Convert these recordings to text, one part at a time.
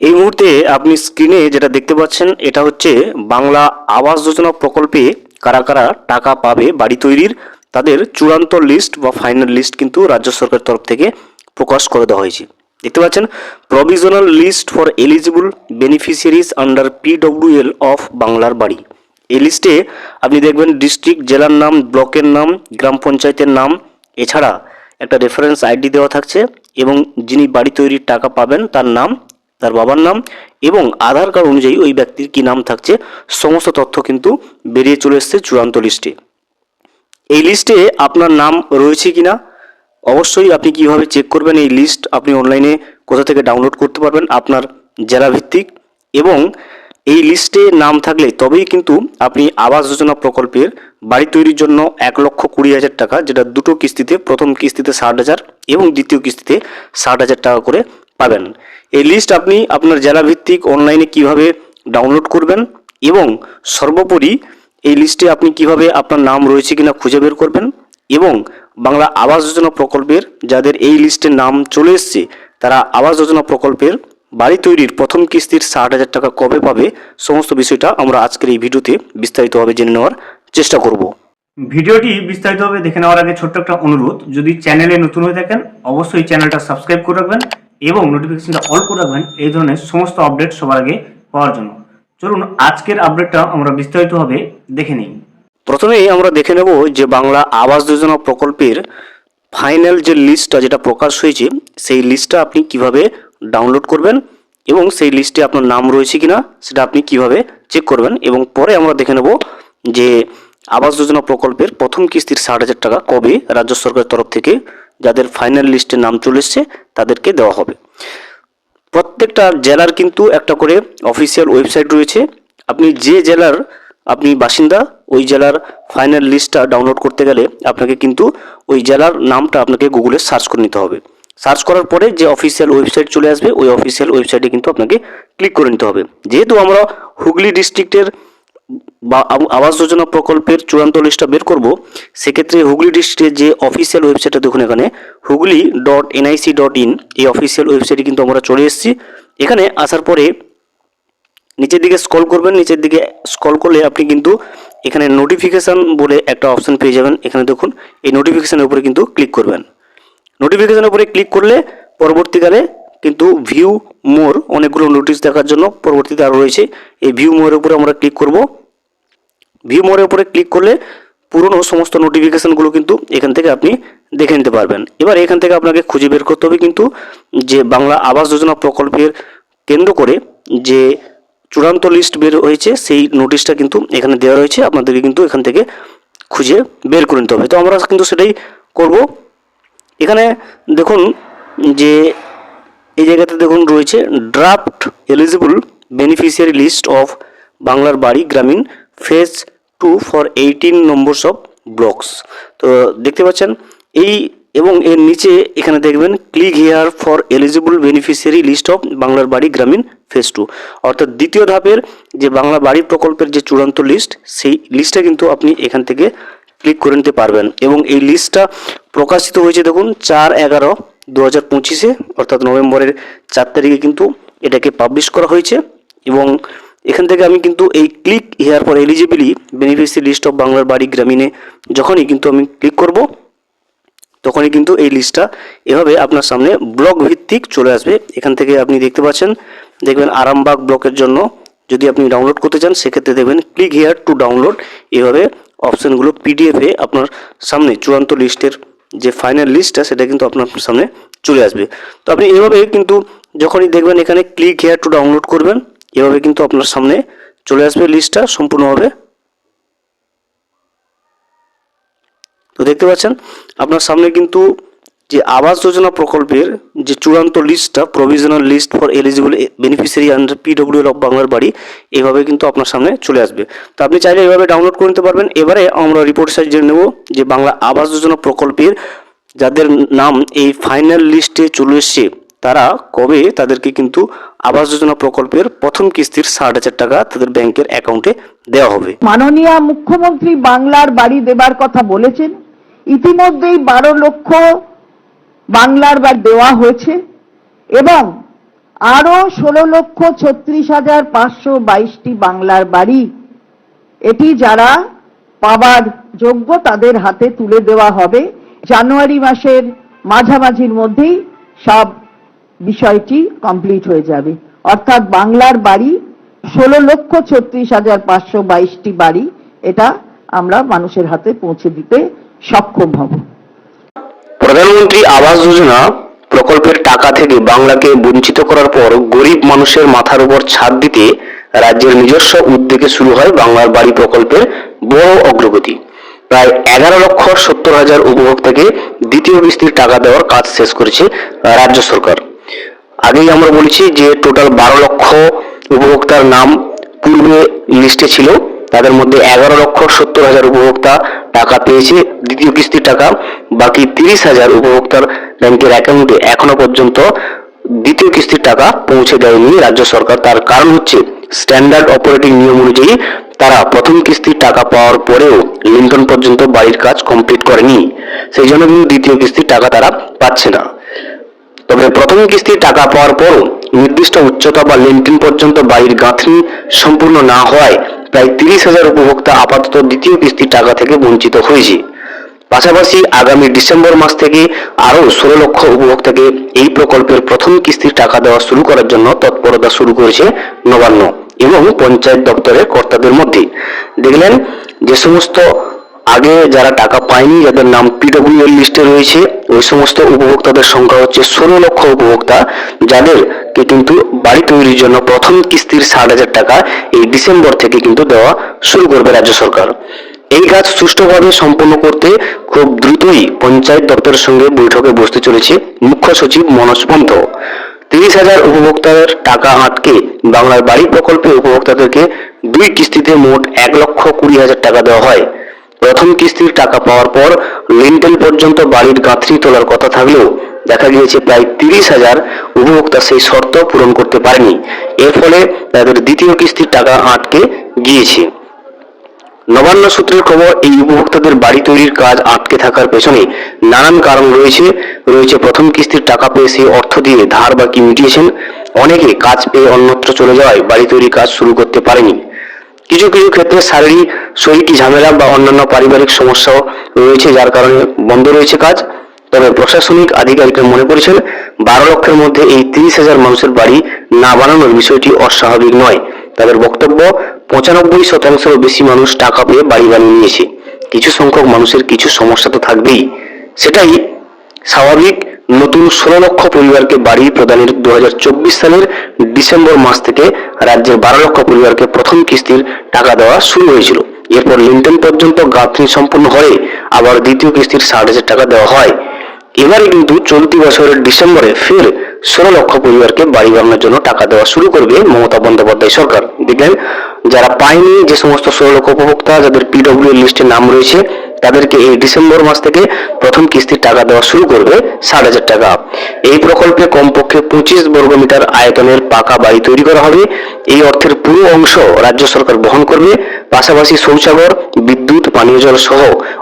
এই মুহূর্তে আপনি স্ক্রিনে যেটা দেখতে পাচ্ছেন, এটা হচ্ছে বাংলা আবাস যোজনা প্রকল্পে কারা কারা টাকা পাবে বাড়ি তৈরির, তাদের চূড়ান্ত লিস্ট বা ফাইনাল লিস্ট কিন্তু রাজ্য সরকারের তরফ থেকে প্রকাশ করে দেওয়া হয়েছে। দেখতে পাচ্ছেন provisional list for eligible beneficiaries under PWL of Banglar Bari. এই লিস্টে আপনি দেখবেন ডিস্ট্রিক্ট জেলার নাম, ব্লকের নাম, গ্রাম পঞ্চায়েতের নাম, এছাড়া একটা রেফারেন্স আইডি দেওয়া থাকছে এবং যিনি বাড়ি তৈরির টাকা পাবেন তার নাম তার বাবার নাম এবং আধার কার্ড অনুযায়ী ওই ব্যক্তির কী নাম থাকছে, সমস্ত তথ্য কিন্তু বেরিয়ে চলে এসছে চূড়ান্ত লিস্টে। এই লিস্টে আপনার নাম রয়েছে কিনা, অবশ্যই আপনি কীভাবে চেক করবেন এই লিস্ট আপনি অনলাইনে কোথা থেকে ডাউনলোড করতে পারবেন আপনার জেলা ভিত্তিক এবং এই লিস্টে নাম থাকলে তবেই কিন্তু আপনি আবাস যোজনা প্রকল্পের বাড়ি তৈরির জন্য এক লক্ষ কুড়ি হাজার টাকা, যেটা দুটো কিস্তিতে, প্রথম কিস্তিতে ষাট হাজার এবং দ্বিতীয় কিস্তিতে ষাট হাজার টাকা করে পাবেন। এই লিস্ট আপনি আপনার জেলা ভিত্তিক অনলাইনে কীভাবে ডাউনলোড করবেন এবং সর্বোপরি এই লিস্টে আপনি কীভাবে আপনার নাম রয়েছে কিনা খুঁজে বের করবেন এবং বাংলা আবাস যোজনা প্রকল্পের যাদের এই লিস্টে নাম চলে এসছে, তারা আবাস যোজনা প্রকল্পের বাড়ি তৈরির প্রথম কিস্তির ষাট হাজার টাকা কবে পাবে, সমস্ত বিষয়টা আমরা আজকের এই ভিডিওতে বিস্তারিতভাবে জেনে নেওয়ার চেষ্টা করব। ভিডিওটি বিস্তারিতভাবে দেখে নেওয়ার আগে ছোট্ট একটা অনুরোধ, যদি চ্যানেলে নতুন হয়ে থাকেন, অবশ্যই চ্যানেলটা সাবস্ক্রাইব করে রাখবেন এবং নোটিফিকেশনটা অল করে রাখবেন, এই ধরনের সমস্ত আপডেট সবার আগে পাওয়ার জন্য। চলুন, আজকের আপডেটটা আমরা বিস্তারিতভাবে দেখে নিই। প্রথমেই আমরা দেখে নেব যে বাংলা আবাস যোজনা প্রকল্পের ফাইনাল যে লিস্টটা যেটা প্রকাশ হয়েছে, সেই লিস্টটা আপনি কীভাবে ডাউনলোড করবেন এবং সেই লিস্টে আপনার নাম রয়েছে কিনা, সেটা আপনি কীভাবে চেক করবেন এবং পরে আমরা দেখে নেব যে আবাস যোজনা প্রকল্পের প্রথম কিস্তির ষাট হাজার টাকা কবে রাজ্য সরকারের তরফ থেকে যাদের ফাইনাল লিস্টে নাম চলে এসছে, তাদেরকে দেওয়া হবে। প্রত্যেকটা জেলার কিন্তু একটা করে অফিসিয়াল ওয়েবসাইট রয়েছে। আপনি যে জেলার আপনি বাসিন্দা, ওই জেলার ফাইনাল লিস্টটা ডাউনলোড করতে গেলে আপনাকে কিন্তু ওই জেলার নামটা আপনাকে গুগলে সার্চ করে নিতে হবে। সার্চ করার পরে যে অফিসিয়াল ওয়েবসাইট চলে আসবে, ওই অফিসিয়াল ওয়েবসাইটে কিন্তু আপনাকে ক্লিক করে নিতে হবে। যেহেতু আমরা হুগলি ডিস্ট্রিক্টের বা আব- আবাস যোজনা প্রকল্পের চূড়ান্ত লিস্টটা বের করব, সেক্ষেত্রে হুগলি ডিস্ট্রিক্টের যে অফিসিয়াল ওয়েবসাইটটা দেখুন এখানে, Hooghly dot NIC dot in এই অফিসিয়াল ওয়েবসাইটে কিন্তু আমরা চলে এসেছি। এখানে আসার পরে নিচের দিকে স্ক্রল করবেন, নিচের দিকে স্ক্রল করলে আপনি কিন্তু এখানে নোটিফিকেশান বলে একটা অপশন পেয়ে যাবেন। এখানে দেখুন, এই নোটিফিকেশানের উপরে কিন্তু ক্লিক করবেন। নোটিফিকেশনের উপরে ক্লিক করলে পরবর্তীকালে কিন্তু ভিউ মোর অনেকগুলো নোটিশ দেখার জন্য পরবর্তীতে আরও রয়েছে। এই ভিউ মোরের উপরে আমরা ক্লিক করব। ভিউ মোরের উপরে ক্লিক করলে পুরনো সমস্ত নোটিফিকেশানগুলো কিন্তু এখান থেকে আপনি দেখে নিতে পারবেন। এবার এখান থেকে আপনাকে খুঁজে বের করতে হবে কিন্তু যে বাংলা আবাস যোজনা প্রকল্পের কেন্দ্র করে যে চূড়ান্ত লিস্ট বের হয়েছে, সেই নোটিশটা কিন্তু এখানে দেওয়া রয়েছে। আপনাদেরকে কিন্তু এখান থেকে খুঁজে বের করে নিতে হবে। তো আমরা কিন্তু সেটাই করব। এখানে দেখুন যে এই জায়গাতে দেখুন রয়েছে draft eligible beneficiary list of Banglar Bari, Gramin phase two for eighteen numbers of blocks তো দেখতে পাচ্ছেন, এই এবং এর নিচে এখানে দেখবেন click here for eligible beneficiary list of Banglar Bari, Gramin phase two অর্থাৎ দ্বিতীয় ধাপের যে বাংলা বাড়ি প্রকল্পের যে চূড়ান্ত লিস্ট সেই লিস্টটা কিন্তু আপনি এখান থেকে ক্লিক করে নিতে পারবেন। এবং এই লিস্টটা প্রকাশিত হয়েছে দেখুন চার এগারো দু হাজার পঁচিশে, অর্থাৎ নভেম্বরের চার তারিখে কিন্তু এটাকে পাবলিশ করা হয়েছে এবং এখান থেকে আমি কিন্তু এই click here for eligibly beneficiary list of Banglar Bari গ্রামীণে যখনই কিন্তু আমি ক্লিক করব, তখনই কিন্তু এই লিস্টটা এভাবে আপনার সামনে ব্লক ভিত্তিক চলে আসবে। এখান থেকে আপনি দেখতে পাচ্ছেন, দেখবেন আরামবাগ ব্লকের জন্য যদি আপনি ডাউনলোড করতে চান, সেক্ষেত্রে দেখবেন ক্লিক হেয়ার টু ডাউনলোড এভাবে অপশানগুলো পিডিএফে আপনার সামনে চূড়ান্ত লিস্টের যে ফাইনাল লিস্টটা সেটা কিন্তু আপনার সামনে চলে আসবে। তো আপনি এভাবে কিন্তু যখনই দেখবেন এখানে ক্লিক হেয়ার টু ডাউনলোড করবেন, এভাবে কিন্তু আপনার সামনে চলে আসবে লিস্টটা সম্পূর্ণভাবে। তো দেখতে পাচ্ছেন, আপনার সামনে কিন্তু যে আবাস যোজনা প্রকল্পের যে চূড়ান্ত লিস্টটা provisional list for eligible beneficiary under PW of Banglar Bari, এভাবে কিন্তু আপনার সামনে চলে আসবে। তো আপনি চাইলে এভাবে ডাউনলোড করে নিতে পারবেন। এবারে আমরা রিপোর্ট সাইজ জেনে নেব যে বাংলা আবাস যোজনা প্রকল্পের যাদের নাম এই ফাইনাল লিস্টে চলে এসছে, তারা কবে তাদেরকে কিন্তু আবাস যোজনা প্রকল্পের প্রথম কিস্তির ষাট হাজার টাকা তাদের ব্যাংকের অ্যাকাউন্টে দেওয়া হবে। মাননীয় মুখ্যমন্ত্রী বাংলার বাড়ি দেবার কথা বলেছেন। ইতিমধ্যেই বারো লক্ষ বাংলার বাড়ি দেওয়া হয়েছে এবং আরও ষোলো লক্ষ ছত্রিশ হাজার পাঁচশো বাইশটি বাংলার বাড়ি। এটি যারা পাবার যোগ্য তাদের হাতে তুলে দেওয়া হবে। জানুয়ারি মাসের মাঝামাঝির মধ্যেই সব বিষয়টি কমপ্লিট হয়ে যাবে। অর্থাৎ বাংলার বাড়ি, ষোলো লক্ষ ছত্রিশ হাজার পাঁচশো বাইশটি বাড়ি, এটা আমরা মানুষের হাতে পৌঁছে দিতে সক্ষম হব। প্রধানমন্ত্রী আবাস যোজনা প্রকল্পের টাকা থেকে বাংলাকে বঞ্চিত করার পর গরিব মানুষের মাথার উপর ছাদ দিতে রাজ্যের নিজস্ব উদ্যোগে শুরু হয় বাংলার বাড়ি প্রকল্পের বড় অগ্রগতি। প্রায় এগারো লক্ষ সত্তর হাজার উপভোক্তাকে দ্বিতীয় কিস্তির টাকা দেওয়ার কাজ শেষ করেছে রাজ্য সরকার। আগেই আমরা বলেছি যে টোটাল বারো লক্ষ উপভোক্তার নাম পূর্বে লিস্টে ছিল। তাদের মধ্যে এগারো লক্ষ সত্তর হাজার উপভোক্তা টাকা পেয়েছে, দ্বিতীয় কিস্তির টাকা, বাকি তিরিশ হাজার উপভোক্তার ব্যাংকের অ্যাকাউন্টে এখনও পর্যন্ত দ্বিতীয় কিস্তির টাকা পৌঁছে দেয়নি রাজ্য সরকার। তার কারণ হচ্ছে, স্ট্যান্ডার্ড অপারেটিং নিয়ম অনুযায়ী তারা প্রথম কিস্তির টাকা পাওয়ার পরেও লিন্টন পর্যন্ত বাড়ির কাজ কমপ্লিট করেনি। সেই জন্য কিন্তু দ্বিতীয় কিস্তির টাকা তারা পাচ্ছে না। তবে প্রথম কিস্তির টাকা পাওয়ার পরও নির্দিষ্ট উচ্চতা বা লেন্টিন পর্যন্ত বাড়ির গাঁথনি সম্পূর্ণ না হওয়ায় প্রায় তিরিশ হাজার উপভোক্তা আপাতত দ্বিতীয় কিস্তির টাকা থেকে বঞ্চিত হয়েছে। পাশাপাশি আগামী ডিসেম্বর মাস থেকে আরও ষোলো লক্ষ উপভোক্তাকে এই প্রকল্পের প্রথম কিস্তির টাকা দেওয়া শুরু করার জন্য তৎপরতা শুরু করেছে নবান্ন এবং পঞ্চায়েত দপ্তরের কর্তাদের মধ্যে। দেখলেন যে সমস্ত আগে যারা টাকা পায়নি, যাদের নাম পিডব্লিউ এর লিস্টে রয়েছে, ওই সমস্ত উপভোক্তাদের সংখ্যা হচ্ছে ষোলো লক্ষ উপভোক্তা যাদেরকে কিন্তু বাড়ি তৈরির জন্য প্রথম কিস্তির ষাট হাজার টাকা এই ডিসেম্বর থেকে কিন্তু দেওয়া শুরু করবে রাজ্য সরকার। এই কাজ সুষ্ঠুভাবে সম্পন্ন করতে খুব দ্রুতই পঞ্চায়েত দপ্তরের সঙ্গে বৈঠকে বসতে চলেছে মুখ্য সচিব মনোজ পন্থ তিরিশ হাজার উপভোক্তার টাকা আটকে বাংলার বাড়ি প্রকল্পে উপভোক্তাদেরকে দুই কিস্তিতে মোট এক লক্ষ কুড়ি হাজার টাকা দেওয়া হয়। প্রথম কিস্তির টাকা পাওয়ার পর লিন্টেল পর্যন্ত বাড়ির গাঁথনি তোলার কথা থাকলেও দেখা গিয়েছে প্রায় তিরিশ হাজার উপভোক্তা সেই শর্ত পূরণ করতে পারেনি। এর ফলে তাদের দ্বিতীয় কিস্তির টাকা আটকে গিয়েছে। নবান্ন সূত্রের খবর, এই উপভোক্তাদের বাড়ি তৈরির কাজ আটকে থাকার পেছনে নানান কারণ রয়েছে। রয়েছে প্রথম কিস্তির টাকা পেয়ে সেই অর্থ দিয়ে ধার বাকি মিটিয়েছেন। অনেকে কাজ পেয়ে অন্যত্র চলে যাওয়ায় বাড়ি তৈরির কাজ শুরু করতে পারেনি। কিছু কিছু ক্ষেত্রে শারীরিক শরীরী ঝামেলা বা অন্যান্য পারিবারিক সমস্যাও রয়েছে, যার কারণে বন্ধ রয়েছে কাজ। তবে প্রশাসনিক আধিকারিকরা মনে করেছেন, বারো লক্ষের মধ্যে এই তিরিশ হাজার মানুষের বাড়ি না বানানোর বিষয়টি অস্বাভাবিক নয়। তাদের বক্তব্য, পঁচানব্বই শতাংশেরও বেশি মানুষ টাকা পেয়ে বাড়ি বানিয়ে নিয়েছে। কিছু সংখ্যক মানুষের কিছু সমস্যা তো থাকবেই। সেটাই স্বাভাবিক, নতুন ষোলো লক্ষ পরিবারকে বাড়ি প্রদানের দু হাজার চব্বিশ সালের ডিসেম্বর মাস থেকে রাজ্যের বারো লক্ষ পরিবারকে প্রথম কিস্তির টাকা দেওয়া শুরু হয়েছিল। এরপর লিন্টন পর্যন্ত গাঁথনি সম্পূর্ণ হয়ে আবার দ্বিতীয় কিস্তির ষাট হাজার টাকা দেওয়া হয়। এবারে কিন্তু চলতি বছরের ডিসেম্বরে ফের ষোলো লক্ষ পরিবারকে বাড়ি বানানোর জন্য টাকা দেওয়া শুরু করবে মমতা বন্দ্যোপাধ্যায় সরকার। দেখলেন, যারা পায়নি যে সমস্ত ষোলো লক্ষ উপভোক্তা, যাদের পিডব্লিউ লিস্টে নাম রয়েছে তাদেরকে এই ডিসেম্বর মাস থেকে প্রথম কিস্তির টাকা দেওয়া শুরু করবে ষাট হাজার টাকা। এই প্রকল্পে কমপক্ষে পঁচিশ বর্গ মিটার আয়তনের পাকা বাড়ি তৈরি করা হবে। এই অর্থের পুরো অংশ রাজ্য সরকার বহন করবে। পাশাপাশি শৌচাগর, বিদ্যুৎ, পানীয় জল সহ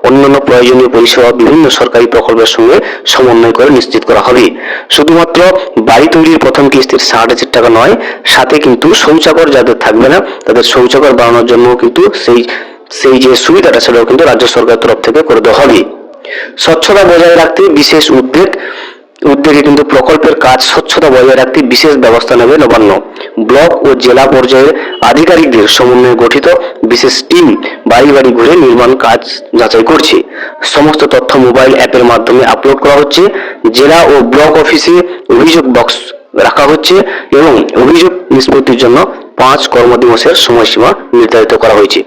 অন্যান্য প্রয়োজনীয় পরিষেবা বিভিন্ন সরকারি প্রকল্পের সঙ্গে সমন্বয় করে নিশ্চিত করা হবে। শুধুমাত্র বাড়ি তৈরির প্রথম কিস্তির ষাট হাজার টাকা নয়, সাথে কিন্তু শৌচাগর যাদের থাকবে না, তাদের শৌচাগর বানানোর জন্য কিন্তু সেই সেই যে সুবিধাটা সেটাও কিন্তু রাজ্য সরকারের তরফ থেকে করে দেওয়া হবে। স্বচ্ছতা বজায় রাখতে বিশেষ উদ্বেগ উদ্যোগে কিন্তু প্রকল্পের কাজ স্বচ্ছতা বজায় রাখতে বিশেষ ব্যবস্থা নেবে নবান্ন। ব্লক ও জেলা পর্যায়ের আধিকারিকদের সমন্বয়ে গঠিত বিশেষ টিম বাড়ি বাড়ি ঘুরে নির্মাণ কাজ যাচাই করছে। সমস্ত তথ্য মোবাইল অ্যাপের মাধ্যমে আপলোড করা হচ্ছে। জেলা ও ব্লক অফিসে অভিযোগ বক্স রাখা হচ্ছে এবং অভিযোগ নিষ্পত্তির জন্য পাঁচ কর্মদিবসের সময়সীমা নির্ধারিত করা হয়েছে।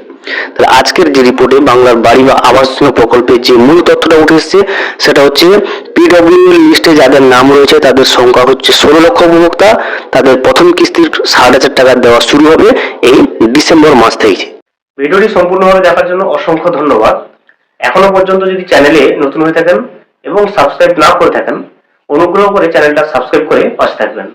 তাহলে আজকের যে রিপোর্টে বাংলার বাড়ি বা আবাস প্রকল্পে যে মূল তথ্যটা উঠে এসেছে, সেটা হচ্ছে পিডব্লিউ লিস্টে যাদের নাম রয়েছে, তাদের সংখ্যা হচ্ছে ষোলো লক্ষ উপভোক্তা। তাদের প্রথম কিস্তির ষাট হাজার টাকা দেওয়া শুরু হবে এই ডিসেম্বর মাস থেকে ভিডিওটি সম্পূর্ণভাবে দেখার জন্য অসংখ্য ধন্যবাদ। এখনও পর্যন্ত যদি চ্যানেলে নতুন হয়ে থাকেন এবং সাবস্ক্রাইব না করে থাকেন, অনুগ্রহ করে চ্যানেলটা সাবস্ক্রাইব করে পাশে থাকবেন।